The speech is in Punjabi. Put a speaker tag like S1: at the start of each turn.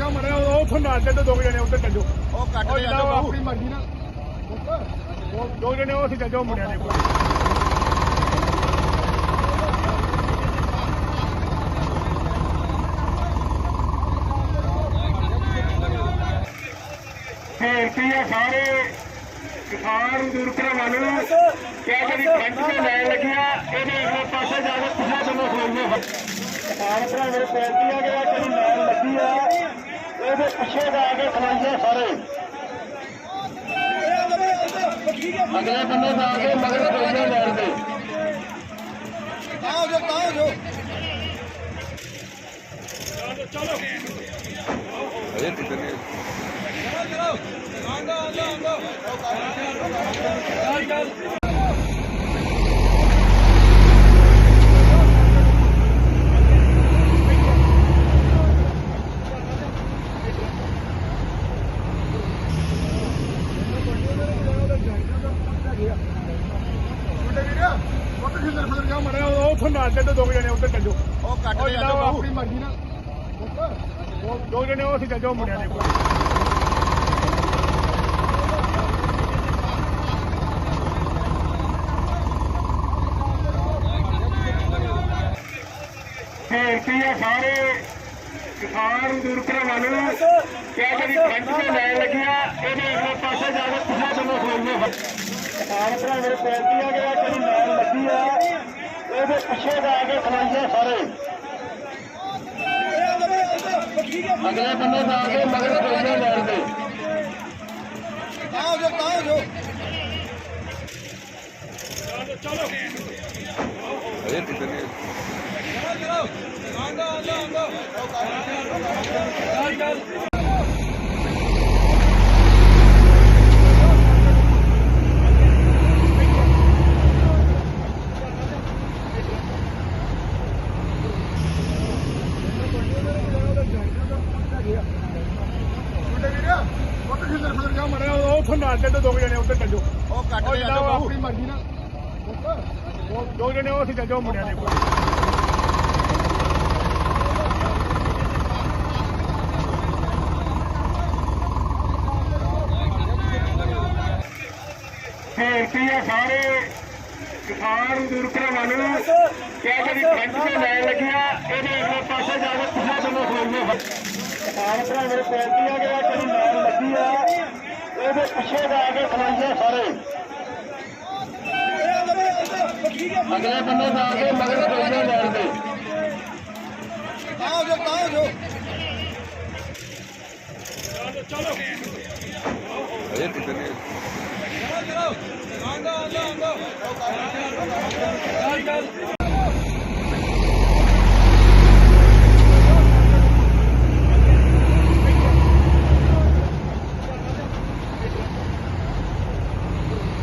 S1: ਉੱਥੋਂ ਨਾਲ ਚੱਲੋ ਦੋ ਜਣੇ ਉੱਧਰ ਚੱਲੋ।
S2: ਉਹ ਕੱਟ
S1: ਉਹ
S2: ਦੇ
S1: ਉਹ
S2: ਬਾਬੂ
S1: ਆਪਣੀ ਮਰਜ਼ੀ ਨਾਲ ਉਹ ਦੋ ਜਣੇ ਉਹ ਅਸੀਂ ਚੱਲੋ ਮੁੰਡਿਆਂ ਦੇ ਕੋਲ। ਬੇਨਤੀ ਹੈ ਸਾਰੇ ਕਿਸਾਨ ਮਜ਼ਦੂਰ ਭਰਾਵਾਂ ਨੂੰ ਕਿ ਜਿਹੜੀ ਫਰੰਟ ਤੇ ਲਾਈਨ ਲੱਗੀ ਆ ਇਹਦੇ ਅਗਲੇ ਪਾਸੇ ਜਾ ਕੇ ਪਿਛਲੇ ਬੰਨੇ ਖਲੋਈਏ ਕਿਸਾਨ ਭਰਾਵਾਂ ਨੂੰ ਬੇਨਤੀ ਹੈ ਕਿ ਆਹ ਜਿਹੜੀ ਲਾਈਨ ਲੱਗੀ ਆ। ਇਹਦੇ ਪਿੱਛੇ ਜਾ ਕੇ ਖਲੋਈਏ ਸਾਰੇ। ਅਗਲੇ ਬੰਨੇ ਜਾ ਕੇ ਮਗਰ ਖਲੋਈਏ ਲਾਈਨ ਦੇ
S2: ਆਓ ਜੋ ਆਓ ਜੋ
S1: ਉੱਥੋਂ ਨਾਲ ਚੱਲੋ ਦੋ ਜਣੇ ਉੱਧਰ
S2: ਉਹ ਦੇ
S1: ਜਿਹੜਾ ਉਹ
S2: ਬਾਬੂ
S1: ਆਪਣੀ ਮਰਜ਼ੀ ਨਾਲ। ਉਹ ਦੋ ਜਣੇ ਉਹ ਅਸੀਂ ਚੱਲੋ ਮੁੰਡਿਆਂ ਦੇ ਕੋਲ। ਬੇਨਤੀ ਹੈ ਸਾਰੇ ਕਿਸਾਨ ਨੂੰ। ਕਿ ਜਿਹੜੀ ਫਰੰਟ ਤੇ ਲਾਈਨ ਲੱਗੀ ਆ ਇਹਦੇ ਅਗਲੇ ਪਾਸੇ ਜਾ ਕਿਸਾਨ ਬੇਨਤੀ ਹੈ ਕਿ ਆਹ ਜਿਹੜੀ ਲਾਈਨ ਲੱਗੀ ਆ ਇਹਦੇ ਪਿੱਛੇ ਜਾ ਕੇ ਖਲੋਈਏ ਸਾਰੇ। ਅਗਲੇ ਬੰਨੇ ਜਾ ਕੇ ਮਗਰ ਖਲੋਈਏ ਲਾਈਨ ਦੇ।
S2: ਆਓ ਜੋ ਆਓ ਜੋ
S1: ਉੱਥੋਂ ਨਾਲ ਚੱਲੋ ਦੋ ਜਣੇ ਉੱਧਰ ਚੱਲੋ
S2: ਉਹ ਕੱਟ ਦੇ
S1: ਜਿਹੜਾ ਆਪਣੀ ਮਰਜ਼ੀ ਨਾਲ ਉਹ ਦੋ ਜਣੇ ਉਹ ਅਸੀਂ ਚੱਲੋ ਮੁੰਡਿਆਂ ਦੇ ਕੋਲ ਬੇਨਤੀ ਹੈ ਸਾਰੇ ਕਿਸਾਨ ਮਜ਼ਦੂਰ ਭਰਾਵਾਂ ਨੂੰ ਕਿ ਆਹ ਜਿਹੜੀ ਫਰੰਟ ਤੇ ਲਾਈਨ ਲੱਗੀ ਇਹਦੇ ਅਗਲੇ ਪਾਸੇ ਜਾ ਕੇ ਪਿਛਲੇ ਬੰਨੇ ਖਲੋਈਏ ਕਿਸਾਨ ਭਰਾਵਾਂ ਨੂੰ। ਬੇਨਤੀ ਹੈ ਕਿ ਆਹ ਜਿਹੜੀ ਲਾਈਨ ਲੱਗੀ ਆ ਇਹਦੇ ਪਿੱਛੇ ਜਾ ਕੇ ਖਲੋਈਏ ਸਾਰੇ। ਅਗਲੇ ਬੰਨੇ ਜਾ ਕੇ ਮਗਰ ਖਲੋਈਏ ਲਾਈਨ ਦੇ।
S2: ਆਓ ਜੋ ਆਓ ਜੋ।